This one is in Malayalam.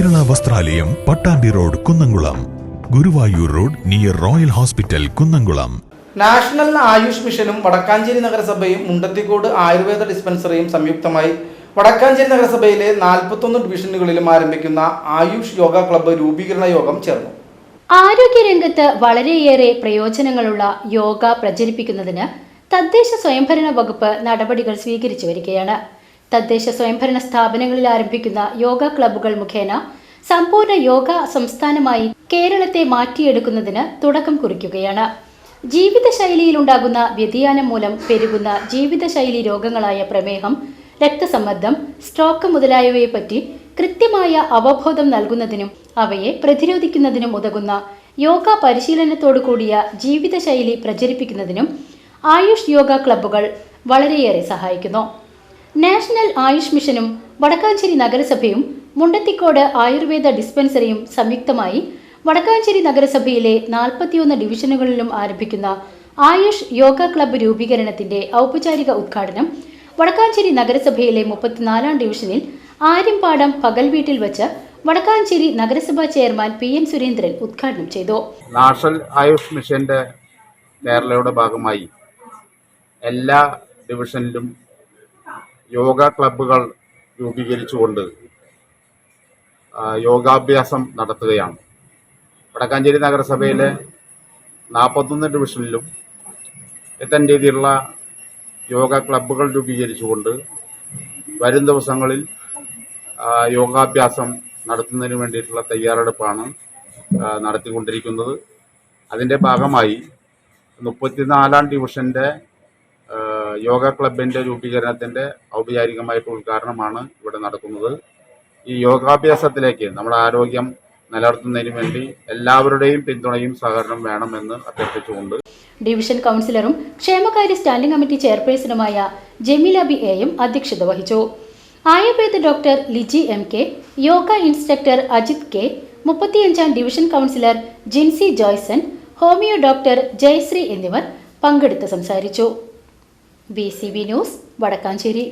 വസ്ത്രാലയം Pattambi road Kunnamkulam. Guruvayur road near royal hospital Kunnamkulam. National Ayush മിഷനും വടക്കാഞ്ചേരി നഗരസഭയും മുണ്ടത്തിക്കോട് ആയുർവേദ ഡിസ്പെൻസറിയും സംയുക്തമായി വടക്കാഞ്ചേരി നഗരസഭയിലെ നാൽപ്പത്തൊന്ന് ഡിവിഷനുകളിലും ആരംഭിക്കുന്ന ആയുഷ് യോഗ ക്ലബ്ബ് രൂപീകരണ യോഗം ചേർന്നു. ആരോഗ്യരംഗത്ത് വളരെയേറെ പ്രയോജനങ്ങളുള്ള യോഗ പ്രചരിപ്പിക്കുന്നതിന് തദ്ദേശ സ്വയംഭരണ വകുപ്പ് നടപടികൾ സ്വീകരിച്ചു വരികയാണ്. തദ്ദേശ സ്വയംഭരണ സ്ഥാപനങ്ങളിൽ ആരംഭിക്കുന്ന യോഗ ക്ലബ്ബുകൾ മുഖേന സമ്പൂർണ യോഗ സംസ്ഥാനമായി കേരളത്തെ മാറ്റിയെടുക്കുന്നതിന് തുടക്കം കുറിക്കുകയാണ്. ജീവിതശൈലിയിലുണ്ടാകുന്ന വ്യതിയാനം മൂലം പെരുകുന്ന ജീവിതശൈലി രോഗങ്ങളായ പ്രമേഹം രക്തസമ്മർദ്ദം സ്ട്രോക്ക് മുതലായവയെ മുതലായവയെപ്പറ്റി കൃത്യമായ അവബോധം നൽകുന്നതിനും അവയെ പ്രതിരോധിക്കുന്നതിനും ഉതകുന്ന യോഗ പരിശീലനത്തോടു കൂടിയ ജീവിതശൈലി പ്രചരിപ്പിക്കുന്നതിനും ആയുഷ് യോഗ ക്ലബ്ബുകൾ വളരെയേറെ സഹായിക്കുന്നു. നാഷണൽ ആയുഷ് മിഷനും വടക്കാഞ്ചേരി നഗരസഭയും മുണ്ടത്തിക്കോട് ആയുർവേദ ഡിസ്പെൻസറിയും സംയുക്തമായി വടക്കാഞ്ചേരി നഗരസഭയിലെ നാൽപ്പത്തിയൊന്ന് ഡിവിഷനുകളിലും ആരംഭിക്കുന്ന ആയുഷ് യോഗ ക്ലബ്ബ് രൂപീകരണത്തിന്റെ ഔപചാരിക ഉദ്ഘാടനം വടക്കാഞ്ചേരി നഗരസഭയിലെ മുപ്പത്തിനാലാം ഡിവിഷനിൽ ആര്യമ്പാടം പകൽ വീട്ടിൽ വച്ച് വടക്കാഞ്ചേരി നഗരസഭാ ചെയർമാൻ പി എൻ സുരേന്ദ്രൻ ഉദ്ഘാടനം ചെയ്തു. നാഷണൽ ആയുഷ് മിഷന്റെ കേരളയുടെ ഭാഗമായി എല്ലാ ഡിവിഷനിലും യോഗ ക്ലബ്ബുകൾ രൂപീകരിച്ചുകൊണ്ട് യോഗാഭ്യാസം നടത്തുകയാണ്. വടക്കാഞ്ചേരി നഗരസഭയിലെ നാൽപ്പത്തൊന്ന് ഡിവിഷനിലും ഇത്തരം രീതിയിലുള്ള യോഗ ക്ലബ്ബുകൾ രൂപീകരിച്ചുകൊണ്ട് വരും ദിവസങ്ങളിൽ യോഗാഭ്യാസം നടത്തുന്നതിന് വേണ്ടിയിട്ടുള്ള തയ്യാറെടുപ്പാണ് നടത്തിക്കൊണ്ടിരിക്കുന്നത്. അതിന്റെ ഭാഗമായി മുപ്പത്തിനാലാം ഡിവിഷന്റെ യോഗ ക്ലബിന്റെ രൂപീകരണത്തിന്റെ ഔപചാരികമായിട്ടുള്ള ഉദ്ഘാടനമാണ് ഇവിടെ നടക്കുന്നത്. ഈ യോഗാഭ്യാസത്തിലേക്ക് നമ്മുടെ ആരോഗ്യം നിലനിർത്തുന്നതിന് വേണ്ടി എല്ലാവരുടെയും പിന്തുണയും സഹകരണം വേണമെന്ന് അഭ്യർത്ഥിച്ചുകൊണ്ട് ഡിവിഷൻ കൗൺസിലറും ക്ഷേമകാര്യ സ്റ്റാൻഡിംഗ് കമ്മിറ്റി ചെയർപേഴ്സണുമായ ജമീല ബി എയും അധ്യക്ഷത വഹിച്ചു. Ayurveda doctor Liji M K yoga instructor Ajith K മുപ്പത്തിയഞ്ചാം division councillor Jinsy Joyson homeo doctor Jayasree എന്നിവർ പങ്കെടുത്ത് സംസാരിച്ചു. B C B news Vadakkanchery